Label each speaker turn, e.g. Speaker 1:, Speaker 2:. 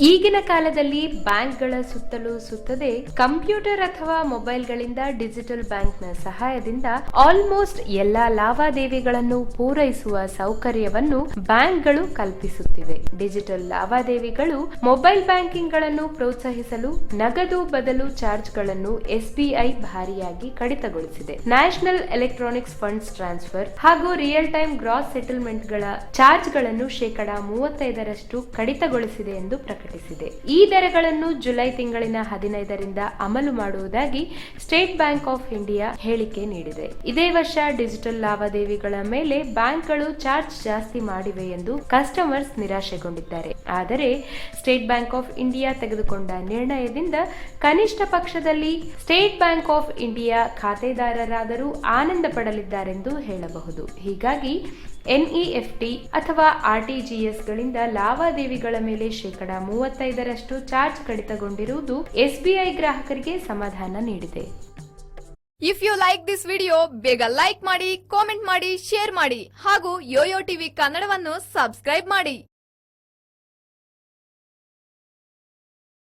Speaker 1: ಈಗಿನ ಕಾಲದಲ್ಲಿ ಬ್ಯಾಂಕ್ಗಳ ಸುತ್ತಲೂ ಸುತ್ತದೆ ಕಂಪ್ಯೂಟರ್ ಅಥವಾ ಮೊಬೈಲ್ಗಳಿಂದ ಡಿಜಿಟಲ್ ಬ್ಯಾಂಕ್ನ ಸಹಾಯದಿಂದ ಆಲ್ಮೋಸ್ಟ್ ಎಲ್ಲಾ ಲಾವಾದೇವಿಗಳನ್ನು ಪೂರೈಸುವ ಸೌಕರ್ಯವನ್ನು ಬ್ಯಾಂಕ್ಗಳು ಕಲ್ಪಿಸುತ್ತಿವೆ. ಡಿಜಿಟಲ್ ಲಾವಾದೇವಿಗಳು ಮೊಬೈಲ್ ಬ್ಯಾಂಕಿಂಗ್ಗಳನ್ನು ಪ್ರೋತ್ಸಾಹಿಸಲು ನಗದು ಬದಲು ಚಾರ್ಜ್ಗಳನ್ನು ಎಸ್ಬಿಐ ಭಾರಿಯಾಗಿ ಕಡಿತಗೊಳಿಸಿದೆ. ನ್ಯಾಷನಲ್ ಎಲೆಕ್ಟ್ರಾನಿಕ್ಸ್ ಫಂಡ್ಸ್ ಟ್ರಾನ್ಸ್ಫರ್ ಹಾಗೂ ರಿಯಲ್ ಟೈಮ್ ಗ್ರಾಸ್ ಸೆಟಲ್ಮೆಂಟ್ಗಳ ಚಾರ್ಜ್ಗಳನ್ನು ಶೇಕಡಾ ಮೂವತ್ತೈದರಷ್ಟು ಕಡಿತಗೊಳಿಸಿದೆ ಎಂದು ಪ್ರಕಟಿಸಿದೆ. ಈ ದರಗಳನ್ನು ಜುಲೈ ತಿಂಗಳಿನ ಹದಿನೈದರಿಂದ ಅಮಲು ಮಾಡುವುದಾಗಿ ಸ್ಟೇಟ್ ಬ್ಯಾಂಕ್ ಆಫ್ ಇಂಡಿಯಾ ಹೇಳಿಕೆ ನೀಡಿದೆ. ಇದೇ ವರ್ಷ ಡಿಜಿಟಲ್ ಲಾವಾದೇವಿಗಳ ಮೇಲೆ ಬ್ಯಾಂಕ್ಗಳು ಚಾರ್ಜ್ ಜಾಸ್ತಿ ಮಾಡಿವೆ ಎಂದು ಕಸ್ಟಮರ್ಸ್ ನಿರಾಶೆಗೊಂಡಿದ್ದಾರೆ. ಆದರೆ ಸ್ಟೇಟ್ ಬ್ಯಾಂಕ್ ಆಫ್ ಇಂಡಿಯಾ ತೆಗೆದುಕೊಂಡ ನಿರ್ಣಯದಿಂದ ಕನಿಷ್ಠ ಪಕ್ಷದಲ್ಲಿ ಸ್ಟೇಟ್ ಬ್ಯಾಂಕ್ ಆಫ್ ಇಂಡಿಯಾ ಖಾತೆದಾರರಾದರೂ ಆನಂದ ಪಡಲಿದ್ದಾರೆಂದು ಹೇಳಬಹುದು. ಹೀಗಾಗಿ ಎನ್ಇಎಫ್ಟಿ ಅಥವಾ ಆರ್ಟಿಜಿಎಸ್ಗಳಿಂದ ಲಾವಾದೇವಿಗಳ ಮೇಲೆ ಶೇಕಡಾ ಮೂವತ್ತೈದರಷ್ಟು ಚಾರ್ಜ್ ಕಡಿತಗೊಂಡಿರುವುದು ಎಸ್ಬಿಐ ಗ್ರಾಹಕರಿಗೆ ಸಮಾಧಾನ ನೀಡಿದೆ.
Speaker 2: If you like this video ಬೇಗ ಲೈಕ್ ಮಾಡಿ ಕಾಮೆಂಟ್ ಮಾಡಿ ಶೇರ್ ಮಾಡಿ ಹಾಗೂ ಯೋಯೋ ಟಿವಿ ಕನ್ನಡವನ್ನು ಸಬ್ಸ್ಕ್ರೈಬ್ ಮಾಡಿ.